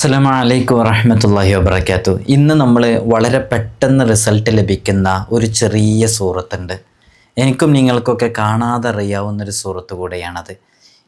അസ്സാം വലൈക്കും വറഹമത്തല്ലാഹി വബർക്കാത്തു ഇന്ന് നമ്മൾ വളരെ പെട്ടെന്ന് റിസൾട്ട് ലഭിക്കുന്ന ഒരു ചെറിയ സൂറത്തുണ്ട്. എനിക്കും നിങ്ങൾക്കൊക്കെ കാണാതെ അറിയാവുന്നൊരു സൂറത്ത് കൂടെയാണത്.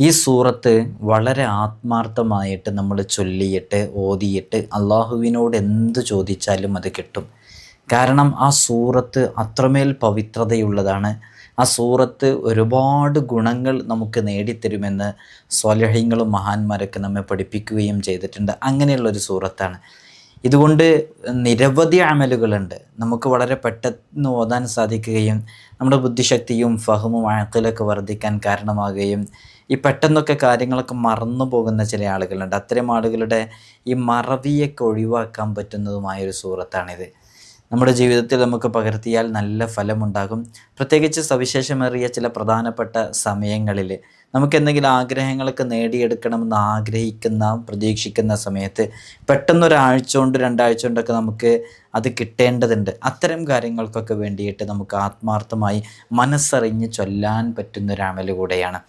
ഈ സൂറത്ത് വളരെ ആത്മാർത്ഥമായിട്ട് നമ്മൾ ചൊല്ലിയിട്ട് ഓതിയിട്ട് അള്ളാഹുവിനോട് എന്ത് ചോദിച്ചാലും അത് കിട്ടും. കാരണം ആ സൂറത്ത് അത്രമേൽ പവിത്രതയുള്ളതാണ്. ആ സൂറത്ത് ഒരുപാട് ഗുണങ്ങൾ നമുക്ക് നേടിത്തരുമെന്ന് സ്വലഹ്യങ്ങളും മഹാന്മാരൊക്കെ നമ്മെ പഠിപ്പിക്കുകയും ചെയ്തിട്ടുണ്ട്. അങ്ങനെയുള്ളൊരു സൂറത്താണ്. ഇതുകൊണ്ട് നിരവധി അമലുകളുണ്ട്. നമുക്ക് വളരെ പെട്ടെന്ന് ഓതാൻ സാധിക്കുകയും നമ്മുടെ ബുദ്ധിശക്തിയും ഫഹമും അഴക്കിലൊക്കെ വർദ്ധിക്കാൻ കാരണമാകുകയും ഈ പെട്ടെന്നൊക്കെ കാര്യങ്ങളൊക്കെ മറന്നു പോകുന്ന ചില ആളുകളുണ്ട്. അത്തരം ആളുകളുടെ ഈ മറവിയൊക്കെ ഒഴിവാക്കാൻ പറ്റുന്നതുമായൊരു സൂറത്താണിത്. നമ്മുടെ ജീവിതത്തിൽ നമുക്ക് പകർത്തിയാൽ നല്ല ഫലമുണ്ടാകും. പ്രത്യേകിച്ച് സവിശേഷമേറിയ ചില പ്രധാനപ്പെട്ട സമയങ്ങളിൽ നമുക്ക് എന്തെങ്കിലും ആഗ്രഹങ്ങളൊക്കെ നേടിയെടുക്കണമെന്ന് ആഗ്രഹിക്കുന്ന പ്രതീക്ഷിക്കുന്ന സമയത്ത് പെട്ടെന്നൊരാഴ്ച കൊണ്ട് രണ്ടാഴ്ച കൊണ്ടൊക്കെ നമുക്ക് അത് കിട്ടേണ്ടതുണ്ട്. അത്തരം കാര്യങ്ങൾക്കൊക്കെ വേണ്ടിയിട്ട് നമുക്ക് ആത്മാർത്ഥമായി മനസ്സറിഞ്ഞ് ചൊല്ലാൻ പറ്റുന്ന ഒരമൽ കൂടെയാണ്.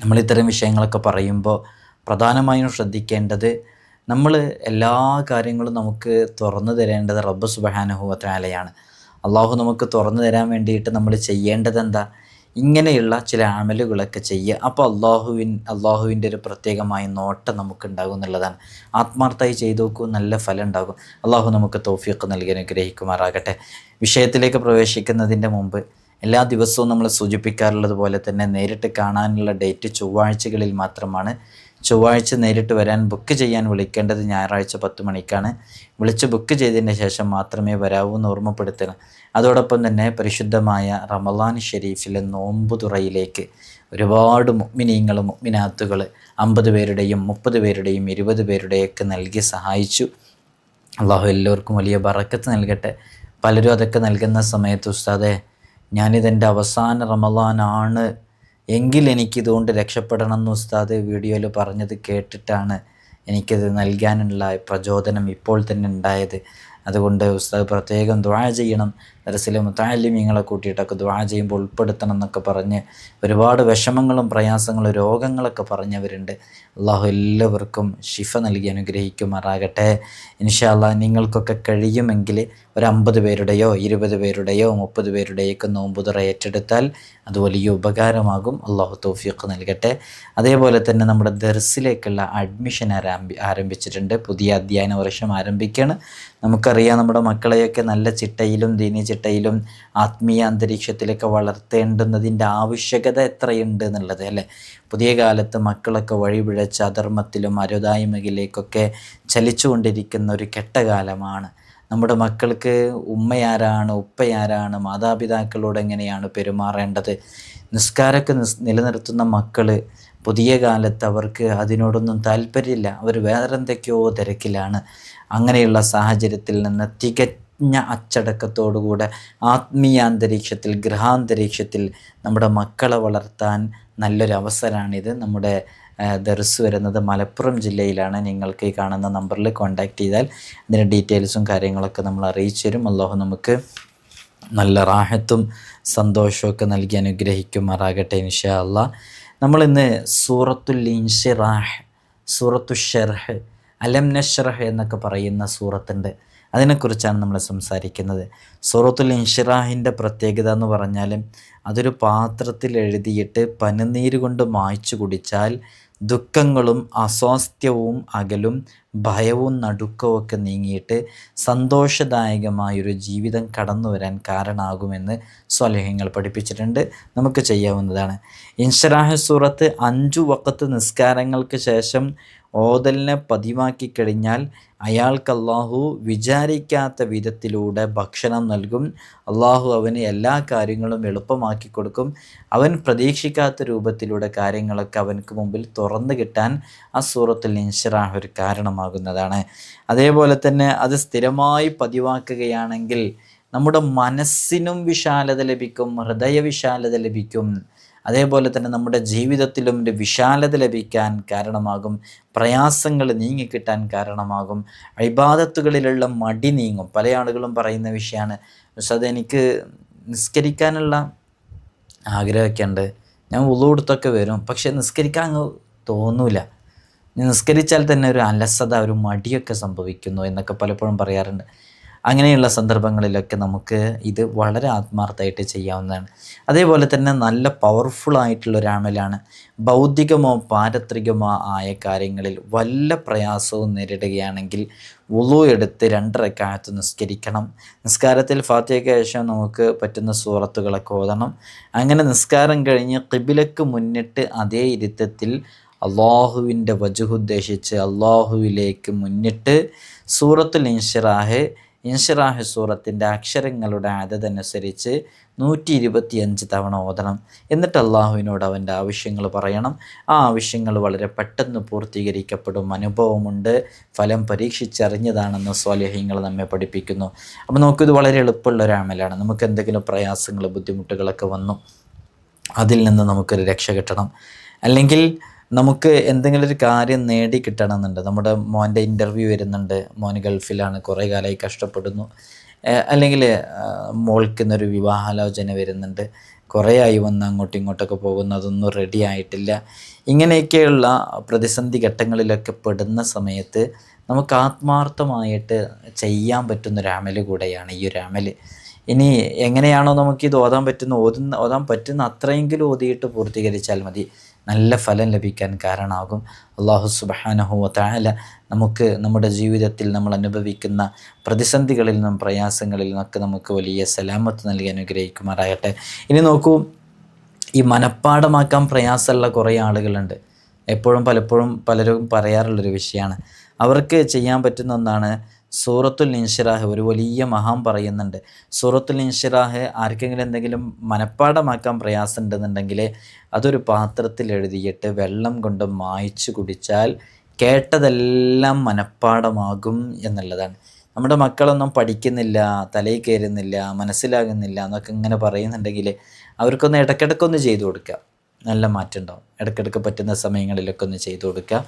നമ്മൾ ഇത്തരം വിഷയങ്ങളൊക്കെ പറയുമ്പോൾ പ്രധാനമായും ശ്രദ്ധിക്കേണ്ടത് നമ്മൾ എല്ലാ കാര്യങ്ങളും നമുക്ക് തുറന്നു തരേണ്ടത് റബ്ബ് സുബഹാനുഭവത്താലയാണ് അള്ളാഹു നമുക്ക് തുറന്നു തരാൻ വേണ്ടിയിട്ട് നമ്മൾ ചെയ്യേണ്ടത് എന്താ? ഇങ്ങനെയുള്ള ചില ആമലുകളൊക്കെ ചെയ്യുക അപ്പോൾ അള്ളാഹുവിൻ അള്ളാഹുവിന്റെ ഒരു പ്രത്യേകമായ നോട്ടം നമുക്കുണ്ടാകും എന്നുള്ളതാണ്. ആത്മാർത്ഥമായി ചെയ്തു നോക്കൂ നല്ല ഫലം ഉണ്ടാകും. അള്ളാഹു നമുക്ക് തോഫിയൊക്കെ നൽകി അനുഗ്രഹിക്കുമാറാകട്ടെ. വിഷയത്തിലേക്ക് പ്രവേശിക്കുന്നതിന്റെ മുമ്പ് എല്ലാ ദിവസവും നമ്മൾ സൂചിപ്പിക്കാറുള്ളത് പോലെ തന്നെ നേരിട്ട് കാണാനുള്ള ഡേറ്റ് ചൊവ്വാഴ്ചകളിൽ മാത്രമാണ് ചൊവ്വാഴ്ച നേരിട്ട് വരാൻ ബുക്ക് ചെയ്യാൻ വിളിക്കേണ്ടത് ഞായറാഴ്ച പത്ത് മണിക്കാണ്. വിളിച്ച് ബുക്ക് ചെയ്തതിന് ശേഷം മാത്രമേ വരാവൂ എന്ന് ഓർമ്മപ്പെടുത്തണം അതോടൊപ്പം തന്നെ പരിശുദ്ധമായ റമലാൻ ഷെരീഫിലെ നോമ്പ് തുറയിലേക്ക് ഒരുപാട് മുഗ്മിനീങ്ങൾ മുഗ്മിനാത്തുകൾ അമ്പത് പേരുടെയും മുപ്പത് പേരുടെയും ഇരുപത് പേരുടെയൊക്കെ നൽകി സഹായിച്ചു. അള്ളാഹു എല്ലാവർക്കും വലിയ ബറക്കത്ത് നൽകട്ടെ. പലരും അതൊക്കെ നൽകുന്ന സമയത്ത് ഉസ്താദെ ഞാനിതെന്റെ അവസാന റമലാനാണ് എങ്കിൽ എനിക്കിതുകൊണ്ട് രക്ഷപ്പെടണം എന്ന് ഉസ്താദ് വീഡിയോയിൽ പറഞ്ഞത് കേട്ടിട്ടാണ് എനിക്കത് നൽകാനുള്ള പ്രചോദനം ഇപ്പോൾ തന്നെ ഉണ്ടായത്. അതുകൊണ്ട് ഉസ്താദ് പ്രത്യേകം ദ്വാഴ ചെയ്യണം. ദരസിലെ മുത്താലിമീങ്ങളെ കൂട്ടിയിട്ടൊക്കെ ദ്വാ ചെയ്യുമ്പോൾ ഉൾപ്പെടുത്തണം എന്നൊക്കെ പറഞ്ഞ് ഒരുപാട് വിഷമങ്ങളും പ്രയാസങ്ങളും രോഗങ്ങളൊക്കെ പറഞ്ഞവരുണ്ട്. അള്ളാഹു എല്ലാവർക്കും ഷിഫ നൽകി അനുഗ്രഹിക്കുമാറാകട്ടെ. ഇൻഷാല്ല നിങ്ങൾക്കൊക്കെ കഴിയുമെങ്കിൽ ഒരു അമ്പത് പേരുടെയോ ഇരുപത് പേരുടെയോ മുപ്പത് പേരുടെയൊക്കെ നോമ്പുതുറ ഏറ്റെടുത്താൽ അത് വലിയ ഉപകാരമാകും. അള്ളാഹു തോഫിയൊക്കെ നൽകട്ടെ. അതേപോലെ തന്നെ നമ്മുടെ ദർസിലേക്കുള്ള അഡ്മിഷൻ ആരംഭി ആരംഭിച്ചിട്ടുണ്ട്. പുതിയ അധ്യയന വർഷം ആരംഭിക്കുകയാണ് നമുക്കറിയാം നമ്മുടെ മക്കളെയൊക്കെ നല്ല ചിട്ടയിലും ദീനി ചിട്ടയിലും ആത്മീയ അന്തരീക്ഷത്തിലൊക്കെ വളർത്തേണ്ടുന്നതിന്റെ ആവശ്യകത എത്രയുണ്ട് എന്നുള്ളത് അല്ലേ? പുതിയ കാലത്ത് മക്കളൊക്കെ വഴിപിഴച്ച് അധർമ്മത്തിലും അരുതായ്മയിലേക്കൊക്കെ ചലിച്ചുകൊണ്ടിരിക്കുന്ന ഒരു കെട്ടകാലമാണ്. നമ്മുടെ മക്കൾക്ക് ഉമ്മയാരാണ് ഉപ്പയാരാണ് മാതാപിതാക്കളോട് എങ്ങനെയാണ് പെരുമാറേണ്ടത്? നിസ്കാരമൊക്കെ നിസ് നിലനിർത്തുന്ന മക്കൾ പുതിയ കാലത്ത് അവർക്ക് അതിനോടൊന്നും താല്പര്യമില്ല. അവർ വേറെ എന്തൊക്കെയോ തിരക്കിലാണ്. അങ്ങനെയുള്ള സാഹചര്യത്തിൽ നിന്ന് തികഞ്ഞ അച്ചടക്കത്തോടുകൂടെ ആത്മീയ അന്തരീക്ഷത്തിൽ ഗൃഹാന്തരീക്ഷത്തിൽ നമ്മുടെ മക്കളെ വളർത്താൻ നല്ലൊരവസരമാണിത് നമ്മുടെ ദർസ് വരുന്നത് മലപ്പുറം ജില്ലയിലാണ്. നിങ്ങൾക്ക് ഈ കാണുന്ന നമ്പറിൽ കോൺടാക്റ്റ് ചെയ്താൽ ഇതിന്റെ ഡീറ്റെയിൽസും കാര്യങ്ങളൊക്കെ നമ്മൾ അറിയിച്ചു തരും. അള്ളാഹു നമുക്ക് നല്ല റാഹത്തും സന്തോഷമൊക്കെ നൽകി അനുഗ്രഹിക്കുമാറാകട്ടെ ഇൻഷാ അള്ളാ നമ്മളിന്ന് സൂറത്തുൽ ഇൻഷിറാഹ് സൂറത്തു ഷെർഹ് എന്നൊക്കെ പറയുന്ന സൂറത്തുണ്ട്. അതിനെക്കുറിച്ചാണ് നമ്മൾ സംസാരിക്കുന്നത്. സൂറത്തുൽ ഇൻഷിറാഹിന്റെ പ്രത്യേകത എന്ന് പറഞ്ഞാൽ അതൊരു പാത്രത്തിൽ എഴുതിയിട്ട് പനിനീര് കൊണ്ട് മായ്ച്ചു കുടിച്ചാൽ ദുഃഖങ്ങളും അസ്വാസ്ഥ്യവും അകലും ഭയവും നടുക്കവും ഒക്കെ നീങ്ങിയിട്ട് സന്തോഷദായകമായൊരു ജീവിതം കടന്നു വരാൻ കാരണമാകുമെന്ന് സ്വലേഹങ്ങൾ പഠിപ്പിച്ചിട്ടുണ്ട്. നമുക്ക് ചെയ്യാവുന്നതാണ്. ഇൻഷറാഹ സൂറത്ത് അഞ്ചു വക്കത്ത് നിസ്കാരങ്ങൾക്ക് ശേഷം ഓതലിനെ പതിവാക്കി കഴിഞ്ഞാൽ അയാൾക്ക് അള്ളാഹു വിചാരിക്കാത്ത വിധത്തിലൂടെ ഭക്ഷണം നൽകും. അള്ളാഹു അവന് എല്ലാ കാര്യങ്ങളും എളുപ്പമാക്കി കൊടുക്കും. അവൻ പ്രതീക്ഷിക്കാത്ത രൂപത്തിലൂടെ കാര്യങ്ങളൊക്കെ അവനക്ക് മുമ്പിൽ തുറന്നു കിട്ടാൻ ആ സൂറത്തിൽ ഇൻഷറാഹ് ഒരു കാരണമാകുന്നതാണ്. അതേപോലെ തന്നെ അത് സ്ഥിരമായി പതിവാക്കുകയാണെങ്കിൽ നമ്മുടെ മനസ്സിനും വിശാലത ലഭിക്കും ഹൃദയ വിശാലത ലഭിക്കും. അതേപോലെ തന്നെ നമ്മുടെ ജീവിതത്തിലും ഒരു വിശാലത ലഭിക്കാൻ കാരണമാകും. പ്രയാസങ്ങൾ നീങ്ങിക്കിട്ടാൻ കാരണമാകും. അഴിബാദത്തുകളിലുള്ള മടി നീങ്ങും. പല ആളുകളും പറയുന്ന വിഷയമാണ് പക്ഷെ അതെനിക്ക് നിസ്കരിക്കാനുള്ള ആഗ്രഹമൊക്കെ ഉണ്ട് ഞാൻ ഉള്ളുകൊടുത്തൊക്കെ വരും. പക്ഷെ നിസ്കരിക്കാൻ തോന്നൂല. നിസ്കരിച്ചാൽ തന്നെ ഒരു അലസത ഒരു മടിയൊക്കെ സംഭവിക്കുന്നു എന്നൊക്കെ പലപ്പോഴും പറയാറുണ്ട്. അങ്ങനെയുള്ള സന്ദർഭങ്ങളിലൊക്കെ നമുക്ക് ഇത് വളരെ ആത്മാർത്ഥമായിട്ട് ചെയ്യാവുന്നതാണ്. അതേപോലെ തന്നെ നല്ല പവർഫുൾ ആയിട്ടുള്ള ഒരു അമലാണ്. ഭൗതികമോ പാരത്രികമോ ആയ കാര്യങ്ങളിൽ വല്ല പ്രയാസവും നേരിടുകയാണെങ്കിൽ ഉളു എടുത്ത് രണ്ടരക്കാലത്ത് നിസ്കരിക്കണം. നിസ്കാരത്തിൽ ഫാത്തിഹയ്ക്ക് ശേഷം നമുക്ക് പറ്റുന്ന സൂറത്തുകളൊക്കെ ഓതണം. അങ്ങനെ നിസ്കാരം കഴിഞ്ഞ് കിബിലക്ക് മുന്നിട്ട് അതേ ഇരുത്തത്തിൽ അള്ളാഹുവിന്റെ വജുഹുദ്ദേശിച്ച് അള്ളാഹുവിലേക്ക് മുന്നിട്ട് സൂറത്തുൽ ഇൻഷിറാഹ് ഇൻഷിറാഹ് സൂറത്തിന്റെ അക്ഷരങ്ങളുടെ അതതനുസരിച്ച് നൂറ്റി ഇരുപത്തിയഞ്ച് തവണ ഓതണം. എന്നിട്ട് അള്ളാഹുവിനോട് അവന്റെ ആവശ്യങ്ങൾ പറയണം. ആ ആവശ്യങ്ങൾ വളരെ പെട്ടെന്ന് പൂർത്തീകരിക്കപ്പെടും. അനുഭവമുണ്ട്. ഫലം പരീക്ഷിച്ചറിഞ്ഞതാണെന്ന് സ്വാലേഹ്യങ്ങൾ നമ്മെ പഠിപ്പിക്കുന്നു. അപ്പോൾ നമുക്കിത് വളരെ എളുപ്പമുള്ള ഒരു അമലാണ്. നമുക്ക് എന്തെങ്കിലും പ്രയാസങ്ങൾ ബുദ്ധിമുട്ടുകളൊക്കെ വന്നു അതിൽ നിന്ന് നമുക്കൊരു രക്ഷ കിട്ടണം. അല്ലെങ്കിൽ നമുക്ക് എന്തെങ്കിലും ഒരു കാര്യം നേടി കിട്ടണമെന്നുണ്ട്. നമ്മുടെ മോന്റെ ഇന്റർവ്യൂ വരുന്നുണ്ട്. മോൻ ഗൾഫിലാണ്. കുറേ കാലമായി കഷ്ടപ്പെടുന്നു. അല്ലെങ്കിൽ മോൾക്ക് ഇന്നൊരു വിവാഹാലോചന വരുന്നുണ്ട്. കുറേ ആയി വന്ന് അങ്ങോട്ടും ഇങ്ങോട്ടൊക്കെ പോകുന്നു. അതൊന്നും റെഡി ആയിട്ടില്ല. ഇങ്ങനെയൊക്കെയുള്ള പ്രതിസന്ധി ഘട്ടങ്ങളിലൊക്കെ പെടുന്ന സമയത്ത് നമുക്ക് ആത്മാർത്ഥമായിട്ട് ചെയ്യാൻ പറ്റുന്ന ഒരു അമൽ കൂടെയാണ് ഈ ഒരു അമൽ. ഇനി എങ്ങനെയാണോ നമുക്കിത് ഓതാൻ പറ്റുന്ന ഓതുന്ന ഓതാൻ പറ്റുന്ന അത്രയെങ്കിലും ഓതിയിട്ട് പൂർത്തീകരിച്ചാൽ മതി. നല്ല ഫലം ലഭിക്കാൻ കാരണമാകും. അള്ളാഹു സുബാനഹുവ താല നമുക്ക് നമ്മുടെ ജീവിതത്തിൽ നമ്മൾ അനുഭവിക്കുന്ന പ്രതിസന്ധികളിൽ നിന്നും പ്രയാസങ്ങളിൽ നിന്നൊക്കെ നമുക്ക് വലിയ സലാമത്ത് നൽകി അനുഗ്രഹിക്കുമാറാകട്ടെ. ഇനി നോക്കൂ ഈ മനഃപ്പാടമാക്കാൻ പ്രയാസമുള്ള കുറേ ആളുകളുണ്ട്. എപ്പോഴും പലപ്പോഴും പലരും പറയാറുള്ളൊരു വിഷയമാണ്. അവർക്ക് ചെയ്യാൻ പറ്റുന്ന ഒന്നാണ് സൂറത്തുൽ ഇൻഷിറാഹ് ഒരു വലിയ മഹാം പറയുന്നുണ്ട്. സൂറത്തുൽ ഇൻഷിറാഹ് ആർക്കെങ്കിലും എന്തെങ്കിലും മനഃപ്പാടമാക്കാൻ പ്രയാസം ഉണ്ടെന്നുണ്ടെങ്കിൽ അതൊരു പാത്രത്തിൽ എഴുതിയിട്ട് വെള്ളം കൊണ്ട് മായ്ച്ചു കുടിച്ചാൽ കേട്ടതെല്ലാം മനഃപ്പാടമാകും എന്നുള്ളതാണ്. നമ്മുടെ മക്കളൊന്നും പഠിക്കുന്നില്ല തലയിൽ കയറുന്നില്ല മനസ്സിലാകുന്നില്ല എന്നൊക്കെ ഇങ്ങനെ പറയുന്നുണ്ടെങ്കിൽ അവർക്കൊന്ന് ഇടയ്ക്കിടയ്ക്കൊന്ന് ചെയ്തു കൊടുക്കുക നല്ല മാറ്റം ഉണ്ടാവും ഇടയ്ക്കിടയ്ക്ക് പറ്റുന്ന സമയങ്ങളിലൊക്കെ ഒന്ന് ചെയ്തു കൊടുക്കുക.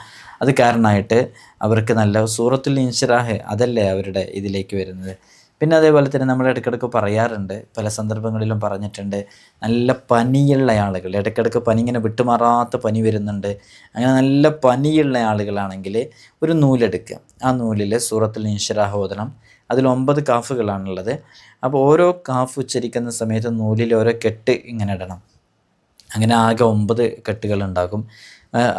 അത് കാരണമായിട്ട് അവർക്ക് നല്ല സൂറത്തുൽ ഇൻഷിറാഹ് അതല്ലേ അവരുടെ ഇതിലേക്ക് വരുന്നത്. പിന്നെ അതേപോലെ തന്നെ നമ്മൾ ഇടയ്ക്കിടയ്ക്ക് പറയാറുണ്ട് പല സന്ദർഭങ്ങളിലും പറഞ്ഞിട്ടുണ്ട് നല്ല പനിയുള്ള ആളുകൾ ഇടയ്ക്കിടയ്ക്ക് പനി ഇങ്ങനെ വിട്ടുമാറാത്ത പനി വരുന്നുണ്ട്. അങ്ങനെ നല്ല പനിയുള്ള ആളുകളാണെങ്കിൽ ഒരു നൂലെടുക്കുക. ആ നൂലിൽ സൂറത്തിൽ ഓതണം. അതിൽ ഒമ്പത് കാഫുകളാണുള്ളത്. അപ്പോൾ ഓരോ കാഫ് ഉച്ചരിക്കുന്ന സമയത്ത് നൂലിൽ ഓരോ കെട്ട് ഇങ്ങനെ ഇടണം. അങ്ങനെ ആകെ ഒമ്പത് കെട്ടുകൾ കെട്ടുകളുണ്ടാകും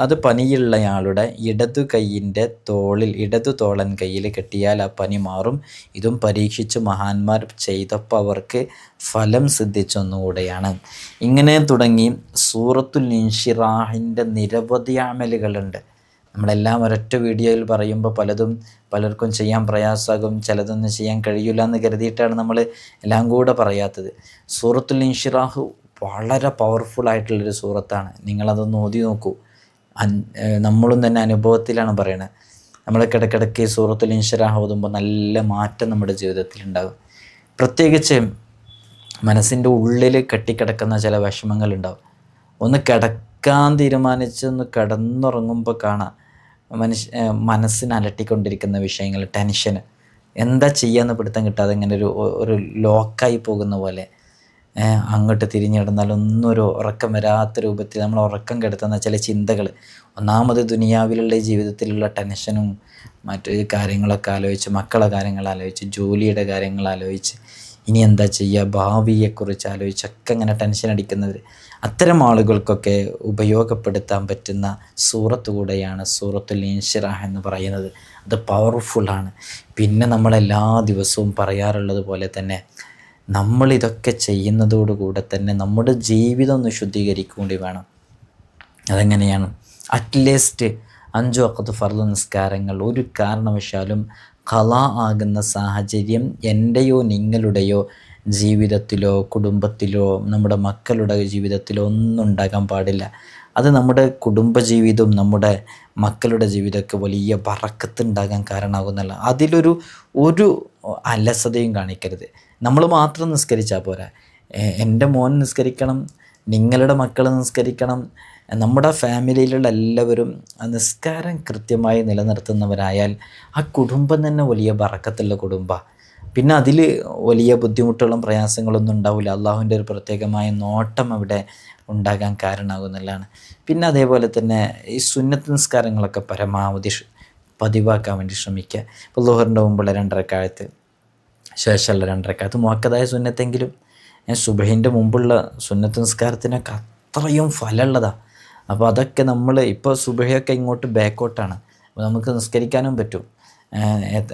അത് പനിയുള്ളയാളുടെ ഇടതു കൈയിന്റെ തോളിൽ ഇടതു തോളൻ കയ്യിൽ കെട്ടിയാൽ ആ പനി മാറും. ഇതും പരീക്ഷിച്ച് മഹാന്മാർ ചെയ്തപ്പോൾ അവർക്ക് ഫലം സിദ്ധിച്ചൊന്നുകൂടെയാണ്. ഇങ്ങനെ തുടങ്ങി സൂറത്തുൽ ഇൻഷിറാഹിന്റെ നിരവധി അമലുകളുണ്ട്. നമ്മളെല്ലാം ഒരൊറ്റ വീഡിയോയിൽ പറയുമ്പോൾ പലതും പലർക്കും ചെയ്യാൻ പ്രയാസമാകും ചിലതൊന്നും ചെയ്യാൻ കഴിയില്ല എന്ന് കരുതിയിട്ടാണ് നമ്മൾ എല്ലാം കൂടെ പറയാത്തത്. സൂറത്തുൽ ഇൻഷിറാഹ് വളരെ പവർഫുൾ ആയിട്ടുള്ളൊരു സൂറത്താണ്. നിങ്ങളതൊന്ന് ഓതി നോക്കൂ. നമ്മളും തന്നെ അനുഭവത്തിലാണ് പറയുന്നത് നമ്മൾ കിടക്കിടയ്ക്ക് സൂറത്തുൽ ഇൻഷറാഹ് ഓതുമ്പോൾ നല്ല മാറ്റം നമ്മുടെ ജീവിതത്തിൽ ഉണ്ടാകും. പ്രത്യേകിച്ച് മനസ്സിന്റെ ഉള്ളിൽ കെട്ടിക്കിടക്കുന്ന ചില വിഷമങ്ങളുണ്ടാവും ഒന്ന് കിടക്കാൻ തീരുമാനിച്ച് ഒന്ന് കിടന്നുറങ്ങുമ്പോൾ കാണാം. മനുഷ്യ മനസ്സിന് അലട്ടിക്കൊണ്ടിരിക്കുന്ന വിഷയങ്ങൾ ടെൻഷന് എന്താ ചെയ്യാന്ന് പിടുത്തം കിട്ടാതെ ഇങ്ങനെ ഒരു ഒരു ലോക്കായി പോകുന്ന പോലെ. അങ്ങോട്ട് തിരിഞ്ഞിടന്നാൽ ഒന്നും ഒരു ഉറക്കം വരാത്ത രൂപത്തിൽ നമ്മൾ ഉറക്കം കെടുത്തുന്ന ചില ചിന്തകൾ. ഒന്നാമത് ദുനിയാവിലുള്ള ജീവിതത്തിലുള്ള ടെൻഷനും മറ്റു കാര്യങ്ങളൊക്കെ ആലോചിച്ച് മക്കളെ കാര്യങ്ങൾ ആലോചിച്ച് ജോലിയുടെ കാര്യങ്ങൾ ആലോചിച്ച് ഇനി എന്താ ചെയ്യുക? ഭാവിയെക്കുറിച്ച് ആലോചിച്ചൊക്കെ ഇങ്ങനെ ടെൻഷൻ അടിക്കുന്നത്. അത്തരം ആളുകൾക്കൊക്കെ ഉപയോഗപ്പെടുത്താൻ പറ്റുന്ന സൂറത്ത് കൂടെയാണ് സൂറത്തുൽ ഇൻഷിറാഹ് എന്ന് പറയുന്നത്. അത് പവർഫുള്ളാണ് പിന്നെ നമ്മളെല്ലാ ദിവസവും പറയാറുള്ളത് പോലെ തന്നെ നമ്മളിതൊക്കെ ചെയ്യുന്നതോടുകൂടെ തന്നെ നമ്മുടെ ജീവിതം ഒന്ന് ശുദ്ധീകരിക്കേണ്ടി വേണം. അതെങ്ങനെയാണ്? അറ്റ്ലീസ്റ്റ് അഞ്ചു വക്കത്ത് ഫർദ് നിസ്കാരങ്ങൾ. ഒരു കാരണവശാലും കല ആകുന്ന സാഹചര്യം എന്റെയോ നിങ്ങളുടെയോ ജീവിതത്തിലോ കുടുംബത്തിലോ നമ്മുടെ മക്കളുടെ ജീവിതത്തിലോ ഒന്നും ഉണ്ടാകാൻ പാടില്ല. അത് നമ്മുടെ കുടുംബജീവിതവും നമ്മുടെ മക്കളുടെ ജീവിതമൊക്കെ വലിയ വറക്കത്തുണ്ടാകാൻ കാരണമാകുന്നല്ല അതിലൊരു ഒരു അലസതയും കാണിക്കരുത്. നമ്മൾ മാത്രം നിസ്കരിച്ചാൽ പോരാ. എന്റെ മോൻ നിസ്കരിക്കണം നിങ്ങളുടെ മക്കൾ നിസ്കരിക്കണം നമ്മുടെ ഫാമിലിയിലുള്ള എല്ലാവരും ആ നിസ്കാരം കൃത്യമായി നിലനിർത്തുന്നവരായാൽ ആ കുടുംബം തന്നെ വലിയ ബറക്കത്തുള്ള കുടുംബമാണ് പിന്നെ അതിൽ വലിയ ബുദ്ധിമുട്ടുകളും പ്രയാസങ്ങളൊന്നും ഉണ്ടാവില്ല. അള്ളാഹുവിന്റെ ഒരു പ്രത്യേകമായ നോട്ടം അവിടെ ഉണ്ടാകാൻ കാരണമാകുന്നതാണ്. പിന്നെ അതേപോലെ തന്നെ ഈ സുന്നത്ത് നിസ്കാരങ്ങളൊക്കെ പരമാവധി പതിവാക്കാൻ വേണ്ടി ശ്രമിക്കുക. ഇപ്പോൾ ലോഹറിന്റെ മുമ്പുള്ള രണ്ടരക്കാലത്ത് ശേഷമുള്ള രണ്ടരക്കാത്ത് മുഹക്കതായ സുന്നത്തെങ്കിലും ഞാൻ സുബഹിന്റെ മുമ്പുള്ള സുന്നത്ത് നിസ്കാരത്തിനൊക്കെ അത്രയും ഫലമുള്ളതാണ് അപ്പോൾ അതൊക്കെ നമ്മൾ ഇപ്പോൾ സുബഹിയൊക്കെ ഇങ്ങോട്ട് ബാക്കോട്ടാണ്. അപ്പോൾ നമുക്ക് നിസ്കരിക്കാനും പറ്റും.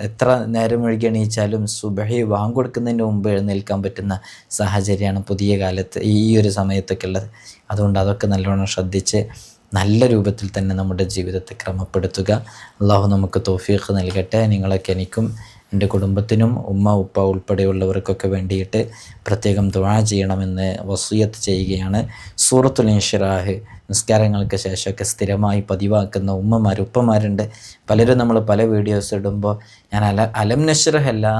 എത്ര നേരം ഒഴുകി എണീച്ചാലും സുബഹി വാങ്ങിക്കൊടുക്കുന്നതിന് മുമ്പ് എഴുന്നേൽക്കാൻ പറ്റുന്ന സാഹചര്യമാണ് പുതിയ കാലത്ത് ഈ ഒരു സമയത്തൊക്കെ ഉള്ളത്. അതുകൊണ്ട് അതൊക്കെ നല്ലോണം ശ്രദ്ധിച്ച് നല്ല രൂപത്തിൽ തന്നെ നമ്മുടെ ജീവിതത്തെ ക്രമപ്പെടുത്തുക. അള്ളാഹു നമുക്ക് തോഫീഖ് നൽകട്ടെ. നിങ്ങളൊക്കെ എനിക്കും എന്റെ കുടുംബത്തിനും ഉമ്മ ഉപ്പ ഉൾപ്പെടെയുള്ളവർക്കൊക്കെ വേണ്ടിയിട്ട് പ്രത്യേകം ദുവാ ചെയ്യണമെന്ന് വസൂയത്ത് ചെയ്യുകയാണ്. സൂറത്തുൽ ഇൻഷിറാഹ് നിസ്കാരങ്ങൾക്ക് ശേഷമൊക്കെ സ്ഥിരമായി പതിവാക്കുന്ന ഉമ്മമാർ ഉപ്പമാരുണ്ട്. പലരും നമ്മൾ പല വീഡിയോസ് ഇടുമ്പോൾ ഞാൻ അല അലം നഷ്റഹ് എല്ലാ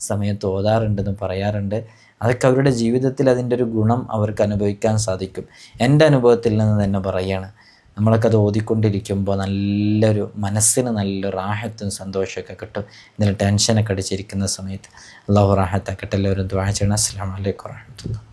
സമയത്തും ഓതാറുണ്ടെന്ന് പറയാറുണ്ട്. അതൊക്കെ അവരുടെ ജീവിതത്തിൽ അതിന്റെ ഒരു ഗുണം അവർക്ക് അനുഭവിക്കാൻ സാധിക്കും. എന്റെ അനുഭവത്തിൽ നിന്ന് തന്നെ പറയുകയാണ്. നമ്മളൊക്കെ അത് ഓതിക്കൊണ്ടിരിക്കുമ്പോൾ നല്ലൊരു മനസ്സിന് നല്ലൊരു റാഹത്തും സന്തോഷമൊക്കെ കിട്ടും. ഇതിൽ ടെൻഷനൊക്കെ അടിച്ചിരിക്കുന്ന സമയത്ത് അള്ളാഹു റാഹത്താക്കട്ടെ. എല്ലാവരും ദ്വാ ചെയ്യണം. അസ്സാം